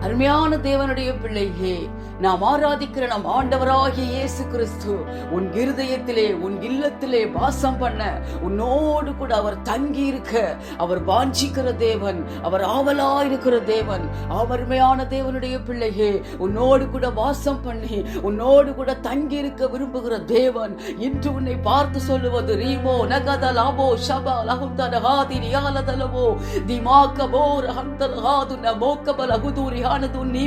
அருமையான தேவனுடைய பிள்ளையே. நாம் ஆராதிக்கிற நம் ஆண்டவராகிய இயேசு கிறிஸ்து உன் இருதயத்திலே உன் இல்லத்திலே வாசம் பண்ண உன்னோடு கூட அவர் தங்கி இருக்க அவர் வாஞ்சிக்கிற தேவன் அவர் ஆவலா இருக்கிற தேவன் அருமையான தேவனுடைய பிள்ளையே உன்னோடு கூட வாசம் பண்ணி உன்னோடு கூட தங்கி இருக்க விரும்புகிற தேவன் இன்று உன்னை பார்த்து சொல்லுவது ரீமோ நகத லாபோ ஷபா லகுந்தன ஹாதி ரியாலதலவோ திமாக்கபோ ரஹந்தல் ஹாது நமோக்கபல குதூரி ஹானது நீ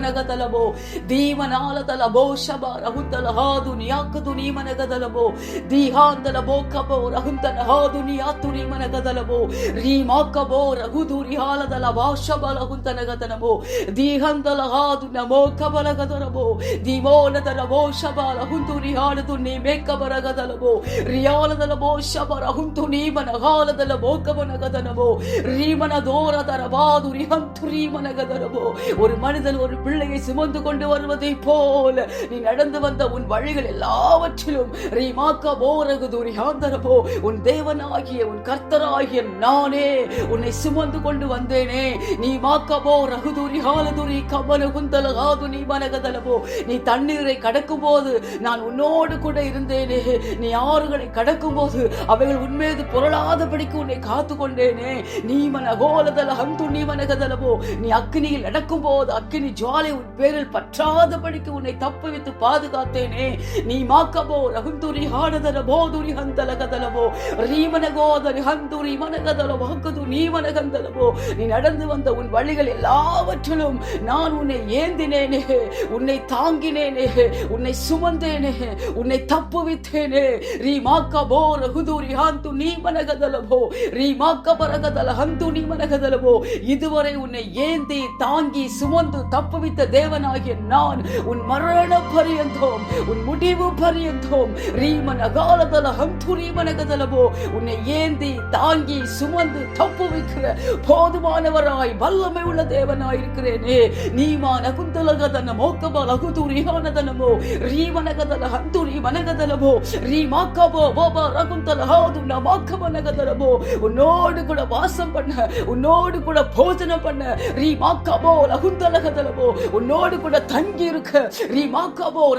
நகதலவோ ದೀವನಾಲದಲಬೋ ಶಬ ರಹುಂತಲ ಹಾದು ನಿಯಾಕದು ನೀಮನಗದಲಬೋ ದೀಹಾಂತಲಬೋ ಕಬೋ ರಹುಂತನ ಹಾದು ನಿಯಾತು ನೀಮನಗದಲಬೋ ರೀಮಾಕಬೋ ರಹುದು ರಿಹಾಲದಲ ವಾಶಬ ಲಹುಂತನಗದನಬೋ ದೀಹಂತಲ ಹಾದು ನಮೋ ಕಬಲಗದಲಬೋ ದಿಮೋನದಲಬೋ ಶಬ ರಹುಂತು ರಿಹಾಲದು ನೀ ಮೇಕಬರಗದಲಬೋ ರಿಯಾಲದಲಬೋ ಶಬ ರಹುಂತು ನೀಮನ ಹಾಲದಲಬೋ ಕಬನಗದನಬೋ ரீமன தோரதர வாது ரிஹந்து ரீமனகதரபோ ஒரு மனிதன் ஒரு பிள்ளையை சுமந்து கொண்டு வருவதை போல நீ நடந்து வந்த உன் வழிகள் எல்லாவற்றிலும். ரீமாக்க போரகு துரியாந்தரபோ உன் தேவனாகிய உன் கர்த்தராகிய நானே உன்னை சுமந்து கொண்டு வந்தேனே. நீ மாக்கபோ ரகுதுரி ஹாலதுரி கமல குந்தல காது நீ மனகதலபோ நீ தண்ணீரை கடக்கும் போது நான் உன்னோடு கூட இருந்தேனே. நீ ஆறுகளை கடக்கும் போது அவைகள் உன்மீது புரளாதபடிக்கு உன்னை காத்து கொண்டேனே. நீ மனகோலதல ஹந்து நீ மனகதலபோ நீ அக்னியில் நடக்கும் போது அக்னி ஜுவாலை உன் பேரில் பற்றா பற்றாதபடிக்கு உன்னை தப்புவித்து பாதுகாத்தேனே. நீ மாக்கபோ ரகுந்துரி ஹானதல போதுரி ஹந்தலகதலவோ ரீமனகோதரி ஹந்துரி மனகதல வாக்குது நீ நீ நடந்து வந்த உன் வழிகள் எல்லாவற்றிலும் நான் உன்னை ஏந்தினேனே. உன்னை தாங்கினேனே. உன்னை சுமந்தேனே. உன்னை தப்புவித்தேனே. ரீ மாக்கபோ ரகுதுரி ஹாந்து நீ மனகதலபோ ரீ மாக்க பரகதல ஹந்து நீ மனகதலபோ இதுவரை உன்னை ஏந்தி தாங்கி சுமந்து தப்புவித்த தேவனாகிய நான் உன் மரண பரியந்தோம் உன் முடிவு பரியந்தோம். ரீமன் அகாலதல ஹந்து உன்னை ஏந்தி தாங்கி சுமந்து தப்புவிக்கிற போதுமானவராய் வல்லமை உள்ள தேவனாய் இருக்கிறேனே நீமா நகுந்தலகதன மோக்கப லகுதுரியானதனமோ ரீமனகதல ஹந்துரீமனகதலபோ ரீமாக்கபோ போபா ரகுந்தல ஹாது நமாக்கபனகதலபோ உன்னோடு கூட வாசம் பண்ண உன்னோடு கூட போஜனம் பண்ண ரீ மாக்காபோ லகுந்தலகதலபோ உன்னோடு கூட தன் தங்கி இருக்க ரீ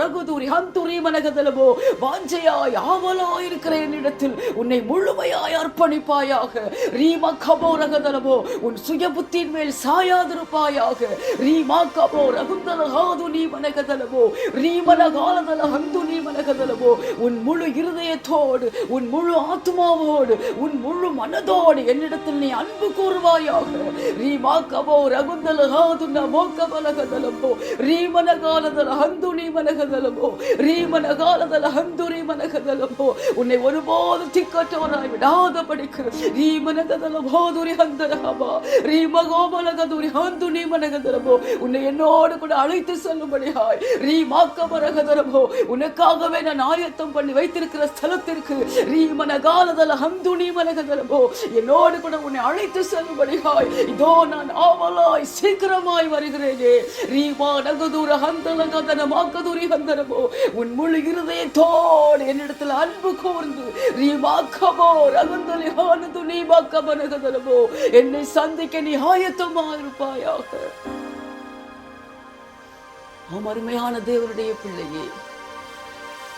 ரகுதுரி ஹந்துரி மனகதலபோ வாஞ்சையாய் ஆவலாய் இருக்கிற என்னிடத்தில் உன்னை முழுமையாய் அர்ப்பணிப்பாயாக. ரீமாக்கபோ ரகதலபோ உன் சுய புத்தியின் மேல் சாயாதிருப்பாயாக. ரீமாக்கபோ ரகுந்தலகாது நீ மனகதலபோ ரீ மனகாலதல ஹந்து நீ மனகதலபோ உன் முழு இருதயத்தோடு உன் முழு ஆத்மாவோடு உன் முழு மனதோடு என்னிடத்தில் நீ அன்பு கூறுவாயாக. ரீமாக்கபோ ரகுந்தல ஹாதுன மோக்கபலகதலபோ ரீமனகாலதல மனகாலதல் நீ மனகதலமோ ரீ மனகாலதல் நீ மனகதலமோ உன்னை ஒருபோது திக்கற்றவராய் விடாத படிக்கிற ரீமனகதல போதுரி ஹந்தரகமா ரீ மகோமலகதுரி நீ மனகதலமோ உன்னை என்னோடு கூட அழைத்து செல்லும்படியாய் ரீமாக்கபரகதலபோ உனக்காகவே நான் ஆயத்தம் பண்ணி வைத்திருக்கிற ஸ்தலத்திற்கு ரீ மனகாலதல் நீ மனகதலமோ என்னோடு கூட உன்னை அழைத்து செல்லும்படியாய் இதோ நான் ஆவலாய் சீக்கிரமாய் வருகிறேனே ரீமா நகுதூர ஹந்தல கதன மாக்கதுரி ஹந்தனமோ. உன் முழு இருதயத்தோடு என்னிடத்தில் அன்பு கூர்ந்து ரீமா கபோ ரகுந்தலி ஹானது நீ மாக்கபனகதனமோ என்னை சந்திக்க நீ ஆயத்தமா இருப்பாயாக. ஆம் அருமையான தேவனுடைய பிள்ளையே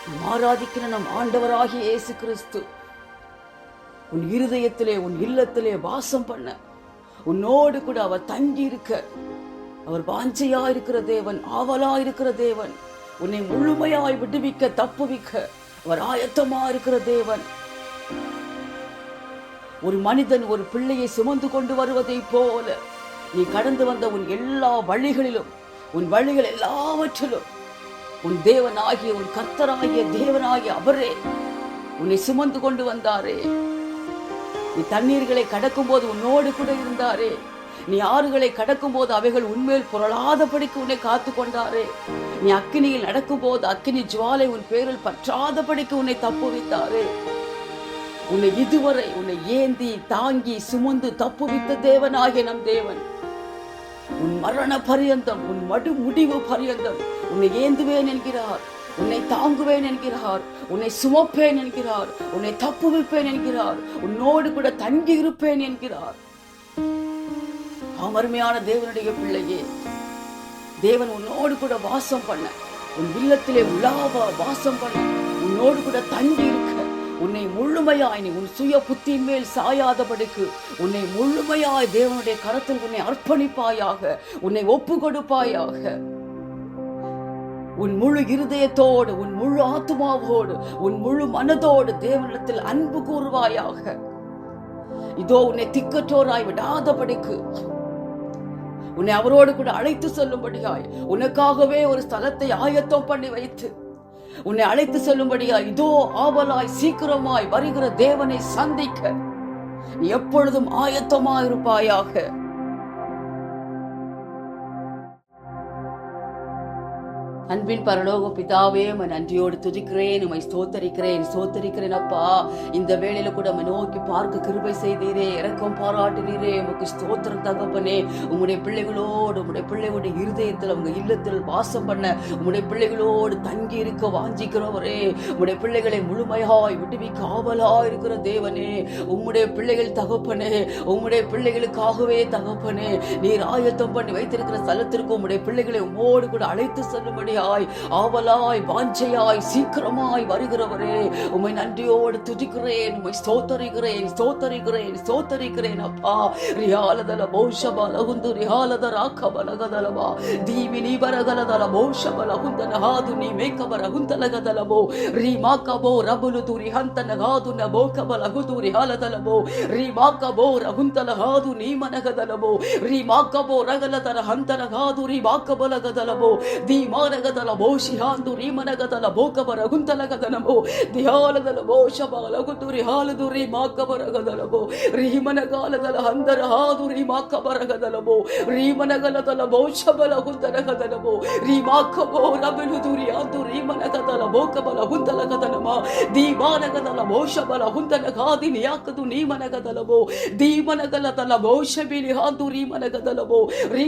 நாம் ஆராதிக்கிற நம் ஆண்டவராகிய இயேசு கிறிஸ்து உன் இருதயத்திலே உன் இல்லத்திலே வாசம் பண்ண உன்னோடு கூட அவர் தங்கி இருக்க அவர் வாஞ்சையா இருக்கிற தேவன் ஆவலா இருக்கிற தேவன். உன்னை முழுமையாய் விடுவிக்க தப்புவிக்க அவர் ஆயத்தமா இருக்கிற தேவன். ஒரு மனிதன் ஒரு பிள்ளையை சுமந்து கொண்டு வருவதை போல நீ கடந்து வந்த உன் எல்லா வழிகளிலும் உன் வழிகள் எல்லாவற்றிலும் உன் தேவனாகிய உன் கர்த்தராகிய தேவனாகிய அவரே உன்னை சுமந்து கொண்டு வந்தாரே. நீ தண்ணீர்களை கடக்கும் போது உன்னோடு கூட இருந்தாரே. நீ ஆறுகளை கடக்கும் போது அவைகள் உண்மையில் புரளாதபடிக்கு உன்னை காத்து கொண்டாரே. நீ அக்கினியில் நடக்கும் போது அக்கினி ஜுவாலை உன் பேரில் பற்றாதபடிக்கு உன்னை தப்புவித்தாரே. உன்னை இதுவரை உன்னை ஏந்தி தாங்கி சுமந்து தப்புவித்த தேவனாகிய நம் தேவன். உன் மரண பரியந்தம் உன் மடு முடிவு பரியந்தம் உன்னை ஏந்துவேன் என்கிறார். உன்னை தாங்குவேன் என்கிறார். உன்னை சுமப்பேன் என்கிறார். உன்னை தப்புவிப்பேன் என்கிறார். உன்னோடு கூட தங்கி இருப்பேன் என்கிறார். அமர்மையான தேவனுடைய பிள்ளையே தேவன் உன்னோடு கூட வாசம் பண்ண உன் இல்லத்திலே உலாவ வாசம் பண்ண உன்னோடு கூட தங்கி இருக்க உன்னை முழுமையாய் நீ உன் சுய புத்தியின் மேல் சாயாதபடிக்கு உன்னை முழுமையாய் தேவனுடைய கரத்தில் உன்னை அர்ப்பணிப்பாயாக உன்னை ஒப்பு கொடுப்பாயாக உன் முழு இருதயத்தோடு உன் முழு ஆத்மாவோடு உன் முழு மனதோடு தேவனிடத்தில் அன்பு கூறுவாயாக. இதோ உன்னை திக்கற்றோராய் விடாதபடிக்கு உன்னை அவரோடு கூட அழைத்து செல்லும்படியாய் உனக்காகவே ஒரு ஸ்தலத்தை ஆயத்தம் பண்ணி வைத்து உன்னை அழைத்து செல்லும்படியாய் இதோ ஆவலாய் சீக்கிரமாய் வருகிற தேவனை சந்திக்க நீ எப்பொழுதும் ஆயத்தமாயிருப்பாயாக. அன்பின் பரலோக பிதாவே உம்மை நன்றியோடு துதிக்கிறேன் உமை ஸ்தோத்தரிக்கிறேன் ஸ்தோத்தரிக்கிறேன் அப்பா. இந்த வேளையில கூட உம்மை நோக்கி பார்க்க கிருபை செய்தீரே இறக்கம் பாராட்டினீரே உமக்கு ஸ்தோத்திரம் தகப்பனே. உங்களுடைய பிள்ளைகளோடு உங்களுடைய பிள்ளைகளுடைய இருதயத்தில் உங்க இல்லத்தில் வாசம் பண்ண உங்களுடைய பிள்ளைகளோடு தங்கி இருக்க வாஞ்சிக்கிறவரே. உங்களுடைய பிள்ளைகளை முழுமையாய் விடுவிக்க காவலா இருக்கிற தேவனே. உம்முடைய பிள்ளைகள் தகப்பனே உம்முடைய பிள்ளைகளுக்காகவே தகப்பனே. நீர் ஆயத்தம் பண்ணி வைத்திருக்கிற ஸ்தலத்திற்கு உம்முடைய பிள்ளைகளை உம்மோடு கூட அழைத்து செல்லும்படியாய் ஆவலாய் வாஞ்சையாய் சீக்கிரமாய் வருகிறவரே உம்மை நன்றியோடு துதிக்கிறேன் உம்மை ஸ்தோத்தரிக்கிறேன் ஸ்தோத்தரிக்கிறேன் ஸ்தோத்தரிக்கிறேன் அப்பா ரியாலதல பௌஷப லகுந்து ரியாலத ராக்கப லகதலவா ದೀವಿ ನೀ ಬರಗಲದಲ ಮೋಷಬ ಲಹುಂದನ ಹಾದು ನೀ ಮೇಕಬ ರಹುಂತಲಗದಲಬೋ ರೀ ಮಾಕಬೋ ರಬುಲು ತುರಿ ಹಂತನ ಹಾದು ನ ಬೋಕಬ ಲಹುದುರಿ ಹಾಲದಲಬೋ ರೀ ಮಾಕಬೋ ರಹುಂತಲ ಹಾದು ನೀ ಮನಗದಲಬೋ ರೀ ಮಾಕಬೋ ರಗಲದರ ಹಂತನ ಹಾದು ರೀ ಮಾಕಬಲಗದಲಬೋ ದಿ ಮಾನಗದಲ ಬೋಷಿ ಹಾಂದು ರೀ ಮನಗದಲ ಬೋಕಬ ರಹುಂತಲಗದಲಬೋ ದಿಹಾಲದಲ ಬೋಷಬ ಲಗುದುರಿ ಹಾಲದುರಿ ಮಾಕಬರಗದಲಬೋ ರೀ ಮನಗಾಲದಲ ಹಂದರ ಹಾದು ರೀ ಮಾಕಬರಗದಲಬೋ ರೀ ಮನಗಲದಲ ಬೋಷಬಲ ಹುಂದಲಗದಲಬೋ ರೀ ಮಾಕಬೋ ರಬಲುದುರಿ ಆದು ರೀ ಮನಗದಲ ಬೋಕಬಲ ಹುಂದಲಗದಲಮ ದಿ ಮಾನಗದಲ ಬೋಷಬಲ ಹುಂದಲಗಾದಿ ನಿಯಾಕದು ನೀ ಮನಗದಲಬೋ ದಿ ಮನಗಲದಲ ಬೋಷಬಿಲಿ ಹಾದು ರೀ ಮನಗದಲಬೋ ರೀ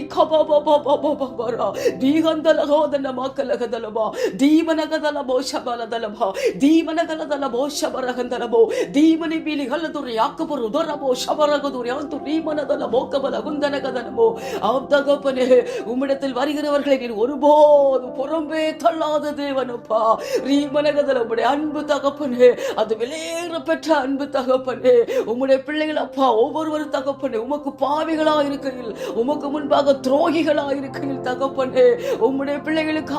ಖಬಬಬಬಬಬರ the ಗಂದಲ ಹೋದನ ಮಾಕಲಗದಲಬ the ಮನಗದಲ ಬೋಷಬಲದಲಬ the ಮನಗಲದಲ ಬೋಷಬರಗಂದಲಬೋ the money ಬಿಲಿ ಹಲ್ಲದುರಿ ಯಾಕಬರು ದೊರಬೋ ಶಬರಗದುರಿ ಅಂತು ನೀ ಮನದಲ ಬೋಕಬಲ ಹುಂದನಗದನಮோ தகப்பனே உம்மிடத்தில் வருகிறவர்களை நீர் ஒருபோது புறம்பே தள்ளாத தேவனப்பா ரீமனகதல உம்முடைய அன்பு தகப்பனே அது விலையேற பெற்ற அன்பு தகப்பனே உம்முடைய பிள்ளைகள் அப்பா ஒவ்வொருவரும் தகப்பனே உமக்கு பாவிகளா இருக்கையில் உமக்கு முன்பாக துரோகிகளா இருக்கையில் தகப்பனே உம்முடைய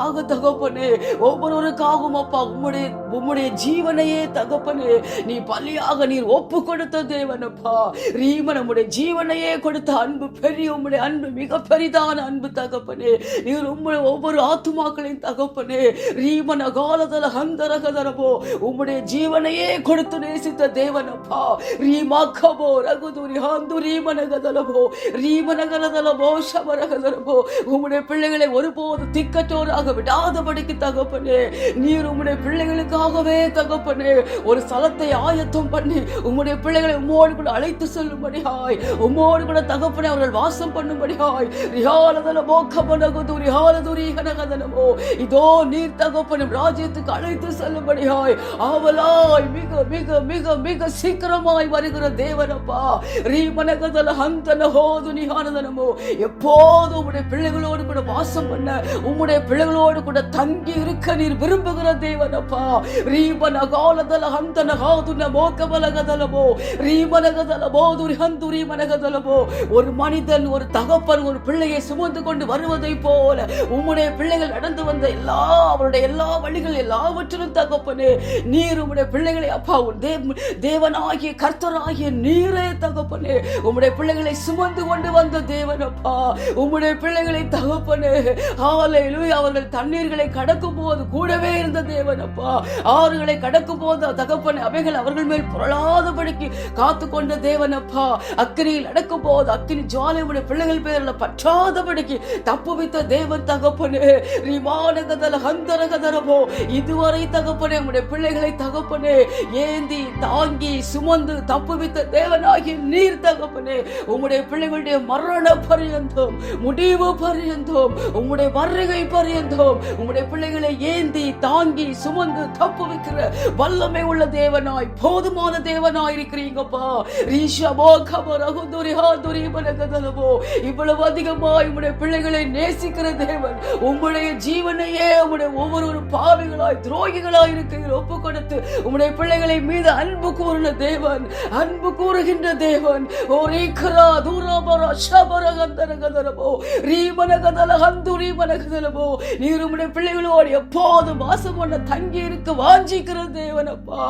எங்களுக்காக தகப்பனே ஒவ்வொருவருக்காகவும் அப்பா உம்முடைய உம்முடைய ஜீவனையே தகப்பனே நீ பலியாக நீர் ஒப்பு கொடுத்த தேவனப்பா ரீம நம்முடைய ஜீவனையே கொடுத்த அன்பு பெரிய உம்முடைய அன்பு மிக பெரிதான அன்பு தகப்பனே. நீர் உம்முடைய ஒவ்வொரு ஆத்துமாக்களின் தகப்பனே ரீமன காலதல ஹந்தரகதரபோ உம்முடைய ஜீவனையே கொடுத்து நேசித்த தேவனப்பா ரீமாக்கபோ ரகுதுரி ஹாந்து ரீமனகதலபோ ரீமனகலதலபோ சமரகதலபோ உம்முடைய பிள்ளைகளை ஒருபோது திக்கற்றோராக விடாதபடிக்கு தகப்பனே நீர் உம்முடைய பிள்ளைகளுக்காகவே தகப்பனே ஒரு ஸ்தலத்தை ஆயத்தம் பண்ணி உம்முடைய பிள்ளைகளை உம்மோடு கூட அழைத்து செல்லும்படியாய் உம்மோடு கூட தகப்பனே அவர்கள் வாசம் பண்ணும்படியாய் ரிஹாலதல மோக்கமனகுது ரிஹாலதுரி கனகதனமோ இதோ நீர் தகப்பனும் ராஜ்யத்துக்கு அழைத்து செல்லும்படியாய் ஆவலாய் மிக மிக மிக மிக சீக்கிரமாய் வருகிற தேவனப்பா. ரீமனகதல ஹந்தன ஹோது நிகானதனமோ எப்போது உம்முடைய பிள்ளைகளோடு கூட வாசம் பண்ண உம்முடைய பிள்ளைகளோடு கூட தங்கி இருக்க நீர் விரும்புகிற தேவனப்பா. ரீபன காலதல ஹந்தன ஹாதுன மோக்கபலகதலமோ ரீமனகதல துரிஹந்து ரீமனகதலமோ ஒரு மனிதன் ஒரு தகப்பன் ஒரு பிள்ளையை சுமந்து கொண்டு வருவதை போல உம்முடைய பிள்ளைகள் நடந்து வந்த எல்லா அவருடைய எல்லா வழிகள் எல்லாவற்றிலும் தகப்பனே நீர் உம்முடைய பிள்ளைகளை அப்பா உன் தேவ தேவனாகிய கர்த்தராகிய நீரே தகப்பனே. உம்முடைய பிள்ளைகளை சுமந்து கொண்டு வந்த தேவனப்பா. உம்முடைய பிள்ளைகளை தகப்பனே. ஆலையிலும் அவர்கள் தண்ணீர்களை கடக்கும் போது கூடவே இருந்த தேவனப்பா ஆறுகளை கடக்கும் போது தகப்பன் அவைகள் அவர்கள் மேல் புரளாதபடிக்கு காத்து கொண்ட தேவனப்பா அக்கினியில் அடக்கும் போது அக்கினி ஜாலை உடைய பிள்ளைகள் பேரில் பற்றாதபடிக்கு தப்புவித்த தேவன் தகப்பனே ரிமானகதல ஹந்தரகதரபோ இதுவரை தகப்பனே உடைய பிள்ளைகளை தகப்பனே ஏந்தி தாங்கி சுமந்து தப்புவித்த தேவனாகி நீர் தகப்பனே உம்முடைய பிள்ளைகளுடைய மரண பரியந்தம் முடிவு பரியந்தம் உம்முடைய வருகை பரியந்தம் இருந்தோம் உம்முடைய பிள்ளைகளை ஏந்தி தாங்கி சுமந்து தப்பு வைக்கிற வல்லமை உள்ள தேவனாய் போதுமான தேவனாய் இருக்கிறீங்கப்பா. ரீஷமோ கமரகு துரிஹா துரிபனகதலவோ இவ்வளவு அதிகமாய் உம்முடைய பிள்ளைகளை நேசிக்கிற தேவன் உம்முடைய ஜீவனையே உம்முடைய ஒவ்வொரு பாவிகளாய் துரோகிகளாய் இருக்கிற ஒப்பு கொடுத்து உம்முடைய பிள்ளைகளை மீது அன்பு கூறின தேவன் அன்பு கூறுகின்ற தேவன். ஓ ரீக்கரா தூராபரா ஷபரகந்தரகதலவோ கதலவோ நீர் உம்முடைய பிள்ளைகளோடு எப்போதும் வாசம் பண்ண தங்கி இருக்க வாஞ்சிக்கிற தேவனப்பா.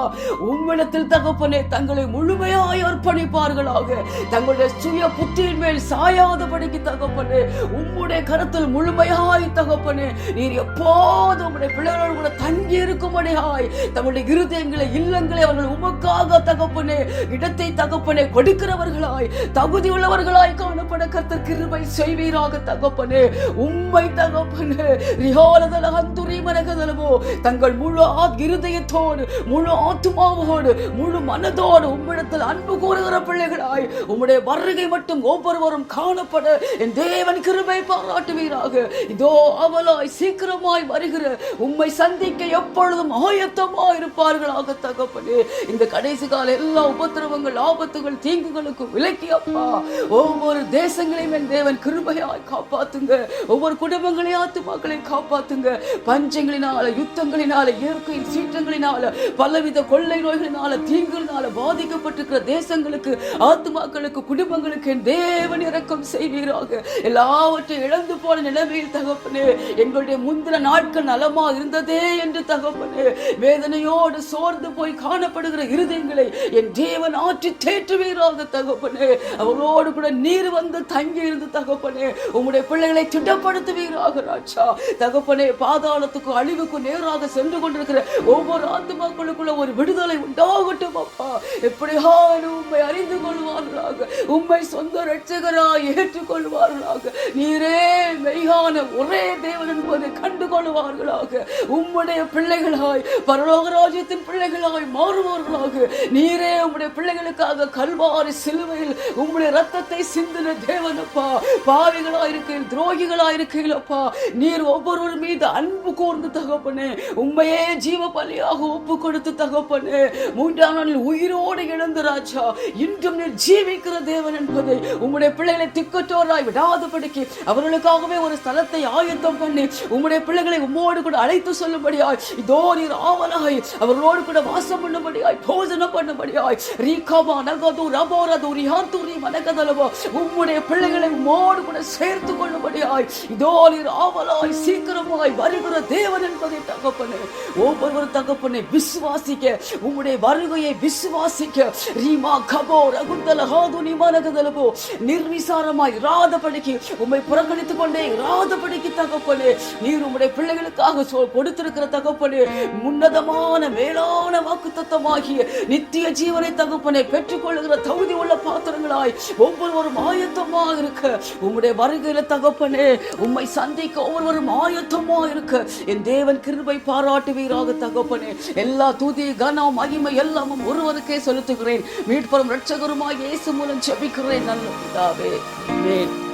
உம்மிடத்தில் தகப்பனே தங்களை முழுமையாய் அர்ப்பணிப்பார்களாக. தங்களுடைய சுய புத்தியின் மேல் சாயாதபடிக்கு தகப்பனே உம்முடைய கருத்தில் முழுமையாய் தகப்பனே நீர் எப்போதும் உம்முடைய பிள்ளைகளோடு கூட தங்கி இருக்கும்படியாய் தங்களுடைய இருதயங்களை இல்லங்களை அவர்கள் உமக்காக தகப்பனே இடத்தை தகப்பனே கொடுக்கிறவர்களாய் தகுதி உள்ளவர்களாய் காணப்பட கர்த்தர் கிருபை செய்வீராக தகப்பனே. உண்மை தகப்பனே தங்கள் முழு இருதயத்தோடு முழு ஆத்துமாவோடு முழு மனதோடு உம்மிடத்தில் அன்பு கூறுகிற பிள்ளைகளாய் உம்முடைய வருகை மட்டும் ஒவ்வொருவரும் காணப்பட என் தேவன் கிருபை பாராட்டுவீராக இதோ அவளாய் சீக்கிரமாய் வருகிற உம்மை சந்திக்க எப்பொழுதும் ஆயத்தமாய் இருப்பார்களாக தகப்பனே இந்த கடைசி கால எல்லா உபத்திரவங்கள் ஆபத்துகள் தீங்குகளுக்கு விலக்கி அப்பா ஒவ்வொரு தேசங்களையும் என் தேவன் கிருபையாய் காப்பாத்துங்க ஒவ்வொரு குடும்பங்களையும் ஆத்துமாக்களையும் காப்பாத்துங்க. பஞ்சங்களினால யுத்தங்களினால இயற்கையின் சீற்றங்களினால பலவித கொள்ளை நோய்களினால தீங்குகளினால பாதிக்கப்பட்டிருக்கிற தேசங்களுக்கு ஆத்மாக்களுக்கு குடும்பங்களுக்கு என் தேவன் இறக்கம் செய்வீராக. எல்லாவற்றையும் இழந்து போன நிலைமையில் தகப்பனே எங்களுடைய முந்தின நாட்கள் நலமா இருந்ததே என்று தகப்பனே வேதனையோடு சோர்ந்து போய் காணப்படுகிற இருதயங்களை என் தேவன் ஆற்றி தேற்றுவீராக தகப்பனே. அவரோடு கூட நீர் வந்து தங்கி இருந்து தகப்பனே உம்முடைய பிள்ளைகளை திடப்படுத்துவீராக ராஜா. தகப்பனே பாதாளத்துக்கு அழிவுக்கு நேராக சென்று கொண்டிருக்கிற ஒவ்வொரு ஆத்மாக்களுக்குள்ள ஒரு விடுதலை உண்டாகட்டும் அப்பா. எப்படியான உண்மை அறிந்து கொள்வார்களாக உண்மை சொந்த ரட்சகராய் ஏற்றுக்கொள்வார்களாக. நீரே மெய்யான ஒரே தேவன் என்பதை கண்டு கொள்வார்களாக உம்முடைய பிள்ளைகளாய் பரலோக ராஜ்யத்தின் பிள்ளைகளாய் மாறுவார்களாக. நீரே உம்முடைய பிள்ளைகளுக்காக கல்வாரி சிலுவையில் உம்முடைய ரத்தத்தை சிந்தின தேவனப்பா பாவிகளா இருக்கையில் துரோகிகளா இருக்கையிலப்பா நீர் ஒவ்வொருவர் மீது அன்பு கூர்ந்து தகப்பனு உண்மையே ஜீவ பலியாக ஒப்பு கொடுத்து தகப்பனு மூன்றாம் நாளில் உயிரோடு இழந்து ராஜா இன்றும் நீர் ஜீவிக்கிற தேவன் என்பதை உம்முடைய பிள்ளைகளை திக்கற்றோராய் விடாதபடிக்கு அவர்களுக்காகவே ஒரு ஸ்தலத்தை ஆயத்தம் பண்ணி உம்முடைய பிள்ளைகளை உம்மோடு கூட அழைத்து சொல்லும்படியாய் இதோ நீர் ஆவலாய் அவர்களோடு கூட வாசம் பண்ணும்படியாய் போஜனம் பண்ணும்படியாய் ரீகாமா நகது ரபோரது ரிஹாத்துரி மனகதலவோ உம்முடைய பிள்ளைகளை உம்மோடு கூட சேர்த்து கொள்ளும்படியாய் இதோ நீர் ஆவலாய் சீ சீக்கிரமாய் வருகிற தேவன் என்பதை தகப்பனே ஒவ்வொருவர் தகப்பனை விசுவாசிக்க உங்களுடைய வருகையை விசுவாசிக்க ரீமா கபோ ரகுந்தல ஹாது நிமானகதலபோ நிர்விசாரமாய் ராதபடிக்கு உம்மை புறக்கணித்துக் கொண்டே ராதபடிக்கு தகப்பனே நீர் உம்முடைய பிள்ளைகளுக்காக கொடுத்திருக்கிற தகப்பனே முன்னதமான மேலான வாக்கு தத்தமாகிய நித்திய ஜீவனை தகப்பனை பெற்றுக்கொள்ளுகிற தகுதி உள்ள பாத்திரங்களாய் ஒவ்வொருவரும் ஆயத்தமாக இருக்க உம்முடைய வருகையில தகப்பனே உம்மை சந்திக்க ஒவ்வொருவரும் ஆயத்தமா இருக்க. என் தேவன் கிருபை பாராட்டுவீராக தகப்பனே. எல்லா தூதி கனம் மகிமை எல்லாமும் ஒருவருக்கே செலுத்துகிறேன். மீட்பரும் ரட்சகருமாய் இயேசு மூலம் ஜெபிக்கிறேன். நல்ல பிதாவே